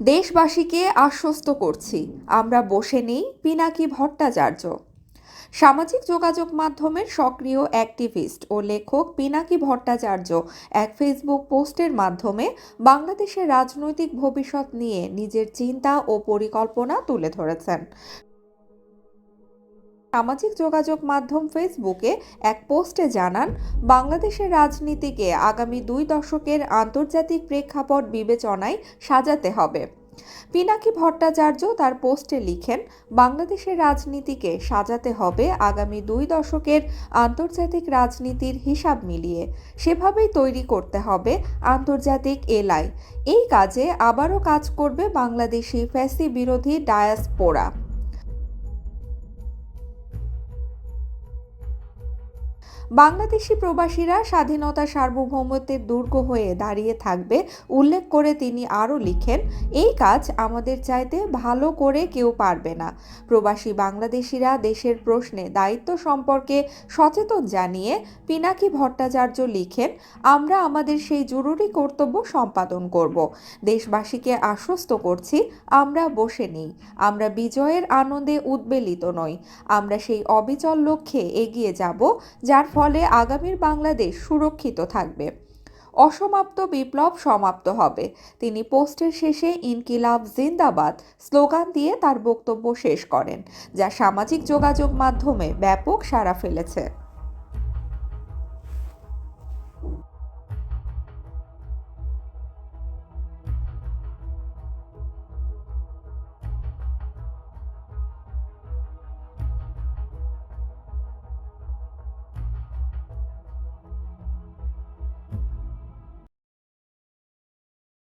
দেশবাসীকে আশ্বস্ত করছি। আমরা বসে নেই পিনাকি ভট্টাচার্য। সামাজিক যোগাযোগ মাধ্যমের সক্রিয় অ্যাক্টিভিস্ট ও লেখক পিনাকি ভট্টাচার্য এক ফেসবুক পোস্টের মাধ্যমে বাংলাদেশের রাজনৈতিক ভবিষ্যৎ নিয়ে নিজের চিন্তা ও পরিকল্পনা তুলে ধরেছেন। সামাজিক যোগাযোগ মাধ্যম ফেসবুকে এক পোস্টে জানান, বাংলাদেশের রাজনীতিকে আগামী দুই দশকের আন্তর্জাতিক প্রেক্ষাপট বিবেচনায় সাজাতে হবে। পিনাকি ভট্টাচার্য তার পোস্টে লিখেন, বাংলাদেশের রাজনীতিকে সাজাতে হবে আগামী দুই দশকের আন্তর্জাতিক রাজনীতির হিসাব মিলিয়ে। সেভাবেই তৈরি করতে হবে আন্তর্জাতিক এলআই। এই কাজে আবারও কাজ করবে বাংলাদেশি ফ্যাসি বিরোধী ডায়াসপোরা। বাংলাদেশি প্রবাসীরা স্বাধীনতা সার্বভৌমত্বের দুর্গ হয়ে দাঁড়িয়ে থাকবে, উল্লেখ করে তিনি আরও লিখেন, এই কাজ আমাদের চাইতে ভালো করে কেউ পারবে না। প্রবাসী বাংলাদেশিরা দেশের প্রশ্নে দায়িত্ব সম্পর্কে সচেতন জানিয়ে পিনাকি ভট্টাচার্য লিখেন, আমরা আমাদের সেই জরুরি কর্তব্য সম্পাদন করব। দেশবাসীকে আশ্বস্ত করছি, আমরা বসে নেই। আমরা বিজয়ের আনন্দে উদ্বেলিত নই। আমরা সেই অবিচল লক্ষ্যে এগিয়ে যাব, যার ফলে আগামীর বাংলাদেশ সুরক্ষিত থাকবে। অসমাপ্ত বিপ্লব সমাপ্ত হবে। তিনি পোস্টের শেষে ইনকিলাব জিন্দাবাদ স্লোগান দিয়ে তার বক্তব্য শেষ করেন, যা সামাজিক যোগাযোগ মাধ্যমে ব্যাপক সাড়া ফেলেছে।